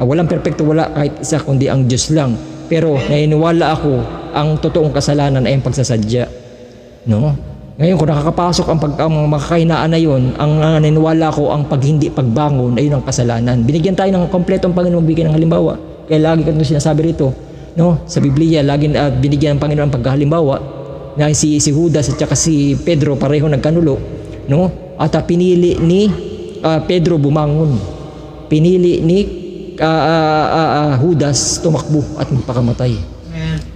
Ah, walang perpekto, wala kahit isa kundi ang Diyos lang. Pero naniniwala ako ang totoong kasalanan ay ang pagsasadya. No? Ngayon kung nakakapasok ang pag ang mga makakahinaan na yon, ang uh, naniniwala ko ang pag hindi pagbangon ay yun ang kasalanan. Binigyan tayo ng kompletong Panginoon bigyan ng halimbawa. Kaya lagi ko sinasabi rito, no? Sa Biblia, lagi uh, binigyan ng Panginoon ng paghalimbawa na si si Judas at saka si Pedro pareho nagkanulo, no? At uh, pinili ni uh, Pedro bumangon. Pinili ni uh, uh, uh, uh, Judas tumakbo at magpakamatay.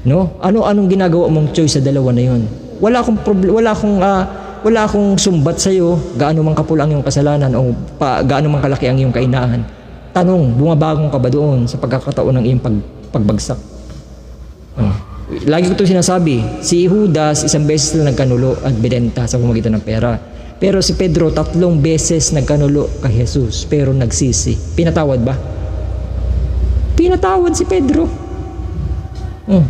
No? Ano anong ginagawa mong choice sa dalawa na 'yon? Wala akong wala akong ah, wala akong sumbat sa iyo gaano man kapula ang iyong kasalanan o pa, gaano man kalaki ang iyong kainahan. Tanong, bumabagong ka ba doon sa pagkakataon ng iyong pag, pagbagsak? Oh. Lagi ko 'to sinasabi, si Judas isang beses lang nagkanulo at binenta sa pamamagitan ng pera. Pero si Pedro tatlong beses nagkanulo kay Jesus pero nagsisi. Pinatawad ba? Pinatawad si Pedro. Oh.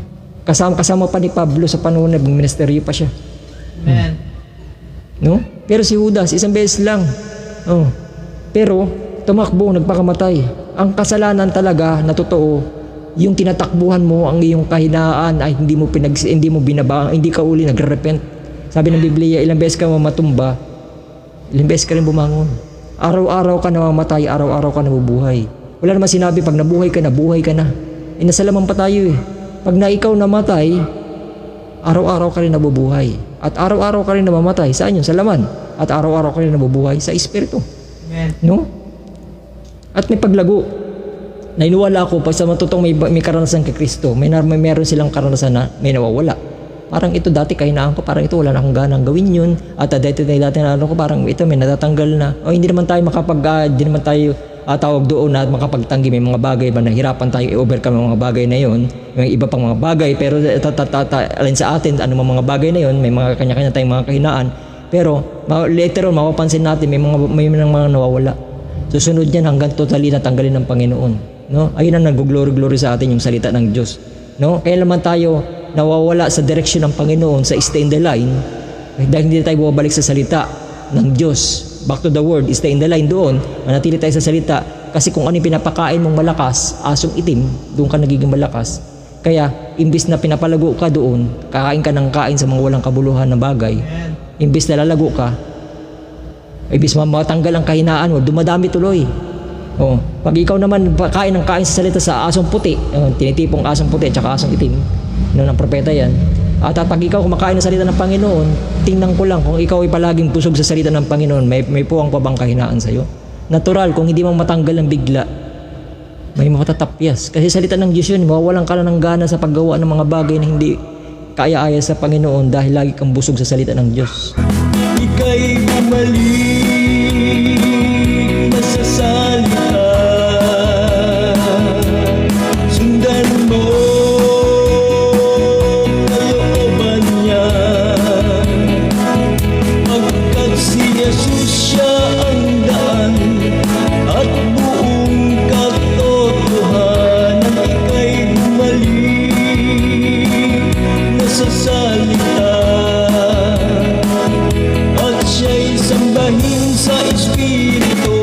Kasama kasama pa ni Pablo sa na ministeryo pa siya. Amen. No? Pero si Judas isang beses lang. Oh. Pero tumakbo, nagpakamatay. Ang kasalanan talaga na totoo, yung tinatakbuhan mo ang iyong kahinaan ay hindi mo pinag hindi mo binaba, hindi ka uli nagre-repent. Sabi ng Biblia, ilang beses ka mamatumba, ilang beses ka rin bumangon. Araw-araw ka namamatay, araw-araw ka nabubuhay. Wala naman sinabi pag nabuhay ka, nabuhay ka na. Eh, nasa laman pa tayo eh. Pag na ikaw namatay, araw-araw ka rin nabubuhay. At araw-araw ka rin namamatay. Saan yun? Sa laman. At araw-araw ka rin nabubuhay sa espiritu. Amen. No? At may paglago. Nainiwala ako pag sa matutong may, may karanasan kay Kristo, may, may meron silang karanasan na may nawawala. Parang ito dati kahinaan ko, parang ito wala na akong ganang gawin yun. At uh, dati, dati, dati na ano ko, parang ito may natatanggal na. O hindi naman tayo makapag, ah, hindi naman tayo ah, tawag doon na makapagtanggi. May mga bagay ba nahirapan tayo i-overcome mga bagay na yon. May iba pang mga bagay, pero alin sa atin, ano mga bagay na yon, may mga kanya-kanya tayong mga kahinaan. Pero later on, mapapansin natin may mga, may mga, nawawala. Susunod yan hanggang totally natanggalin ng Panginoon. No? Ayun ang nag-glory-glory sa atin yung salita ng Diyos. No? Kaya naman tayo nawawala sa direksyon ng Panginoon sa stay in the line dahil hindi tayo bumabalik sa salita ng Diyos. Back to the word, stay in the line doon. Manatili tayo sa salita kasi kung ano yung pinapakain mong malakas, asong itim, doon ka nagiging malakas. Kaya, imbis na pinapalago ka doon, kakain ka ng kain sa mga walang kabuluhan na bagay, imbis na lalago ka, Ibis ma- matanggal ang kahinaan mo, dumadami tuloy. Oh, pag ikaw naman kain ng kain sa salita sa asong puti, oh, tinitipong asong puti at asong itim, yun ang propeta yan. At pag ikaw kumakain ng salita ng Panginoon, tingnan ko lang kung ikaw ay palaging busog sa salita ng Panginoon, may, may puwang pa bang kahinaan sa'yo? Natural, kung hindi mo matanggal ng bigla, may matatapyas. Kasi salita ng Diyos yun, mawawalan ka na ng gana sa paggawa ng mga bagay na hindi kaya-aya sa Panginoon dahil lagi kang busog sa salita ng Diyos. Ika'y bumalik siya ang daan at buong katotohanan ika'y gumaling na sa salita at siya'y sambahin sa Espiritu.